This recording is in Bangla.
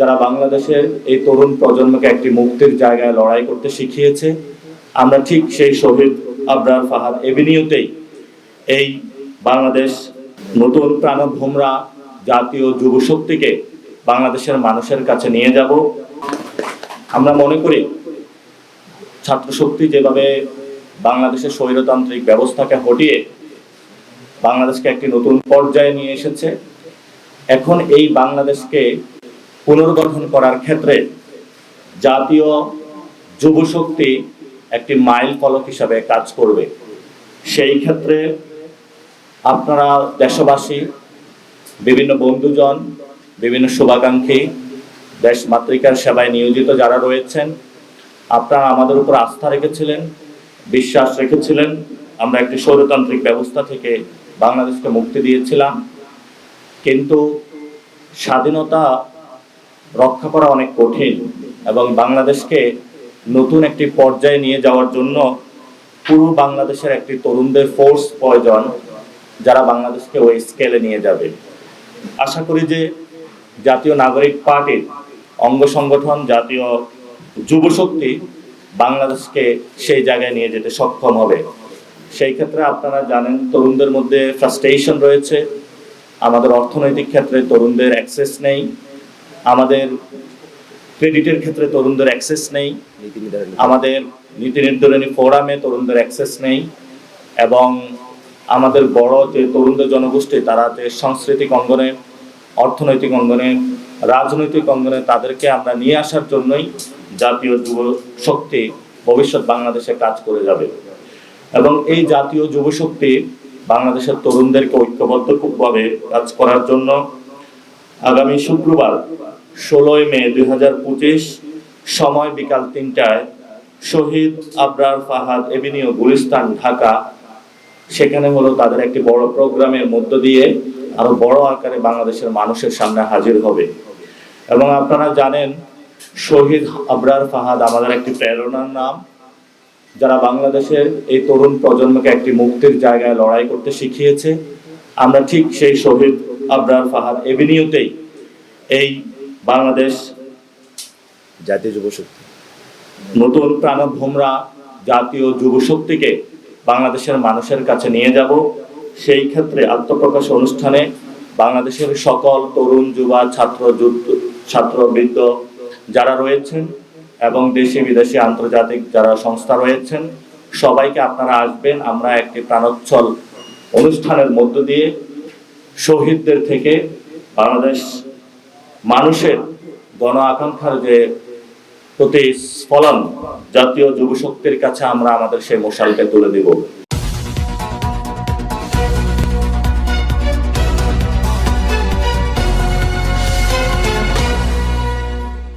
যারা বাংলাদেশের এই তরুণ প্রজন্মকে একটি মুক্তির জায়গায় লড়াই করতে শিখিয়েছে, আমরা ঠিক সেই শহীদ আবরার ফাহাদ এভিনিউতেই এই বাংলাদেশ নতুন প্রাণভোমরা জাতীয় যুব শক্তিকে বাংলাদেশের মানুষের কাছে নিয়ে যাব। আমরা মনে করি ছাত্র শক্তি যেভাবে বাংলাদেশের স্বৈরতান্ত্রিক ব্যবস্থাকে হটিয়ে বাংলাদেশকে একটি নতুন পর্যায়ে নিয়ে এসেছে, এখন এই বাংলাদেশকে পুনর্গঠন করার ক্ষেত্রে জাতীয় যুব শক্তি একটি মাইল ফলক হিসাবে কাজ করবে। সেই ক্ষেত্রে আপনারা দেশবাসী, বিভিন্ন বন্ধুজন, বিভিন্ন শুভাকাঙ্ক্ষী, দেশ মাতৃকার সেবায় নিয়োজিত যারা রয়েছেন, আপনারা আমাদের উপর আস্থা রেখেছিলেন, বিশ্বাস রেখেছিলেন। আমরা একটি স্বৈরতান্ত্রিক ব্যবস্থা থেকে বাংলাদেশকে মুক্তি দিয়েছিলাম। কিন্তু স্বাধীনতা রক্ষা করা অনেক কঠিন এবং বাংলাদেশকে নতুন একটি পর্যায়ে নিয়ে যাওয়ার জন্য পুরো বাংলাদেশের একটি তরুণদের ফোর্স প্রয়োজন যারা বাংলাদেশকে ওই স্কেলে নিয়ে যাবে। আশা করি যে জাতীয় নাগরিক পার্টির অঙ্গ সংগঠন, জাতীয় যুব শক্তি বাংলাদেশকে সেই জায়গায় নিয়ে যেতে সক্ষম হবে। সেই ক্ষেত্রে আপনারা জানেন তরুণদের মধ্যে ফ্রাস্ট্রেশন রয়েছে। আমাদের অর্থনৈতিক ক্ষেত্রে তরুণদের অ্যাক্সেস নেই। আমাদের ক্রেডিটের ক্ষেত্রে তরুণদের অ্যাক্সেস নেই। আমাদের নীতি নির্ধারণী ফোরামে তরুণদের অ্যাক্সেস নেই এবং আমাদের বড় যে তরুণদের জনগোষ্ঠী, তারা যে সাংস্কৃতিক অঙ্গনে, অর্থনৈতিক অঙ্গনে, রাজনৈতিক অঙ্গনে তাদেরকে আমরা নিয়ে আসার জন্যই জাতীয় যুব শক্তি ভবিষ্যৎ বাংলাদেশে কাজ করে যাবে। এবং এই জাতীয় যুব শক্তি বাংলাদেশের তরুণদেরকে ঐক্যবদ্ধভাবে কাজ করার জন্য আগামী শুক্রবার, ষোলোই মে দুই হাজার পঁচিশ, সময় বিকাল তিনটায় শহীদ আবরার ফাহাদ এভিনিউ গুলিস্তান, ঢাকা। সেখানে হলো তাদের একটি বড় প্রোগ্রামের মধ্য দিয়ে আরও বড় আকারে বাংলাদেশের মানুষের সামনে হাজির হবে। এবং আপনারা জানেন, শহীদ আবরার ফাহাদ আমাদের একটি প্রেরণার নাম। যারা বাংলাদেশের এই তরুণ প্রজন্মকে একটি মুক্তির জায়গায় লড়াই করতে শিখিয়েছে, আমরা ঠিক সেই শহীদ আবরার ফাহাদ এভিনিউতেই এই বাংলাদেশ জাতীয় যুব শক্তি নতুন প্রাণভোমরা জাতীয় যুব শক্তিকে বাংলাদেশের মানুষের কাছে নিয়ে যাব। সেই ক্ষেত্রে আত্মপ্রকাশ অনুষ্ঠানে বাংলাদেশের সকল তরুণ যুবা ছাত্র যুদ্ধ- ছাত্র বৃদ্ধ যারা রয়েছেন এবং দেশে বিদেশি আন্তর্জাতিক যারা সংস্থা রয়েছেন সবাইকে আপনারা আসবেন। আমরা একটি প্রাণোচ্ছল অনুষ্ঠানের মধ্য দিয়ে শহীদদের থেকে বাংলাদেশ মানুষের গণ আকাঙ্ক্ষার যে প্রতিস্ফলন জাতীয় যুবশক্তির কাছে আমরা আমাদের সেই মশালকে তুলে দেব।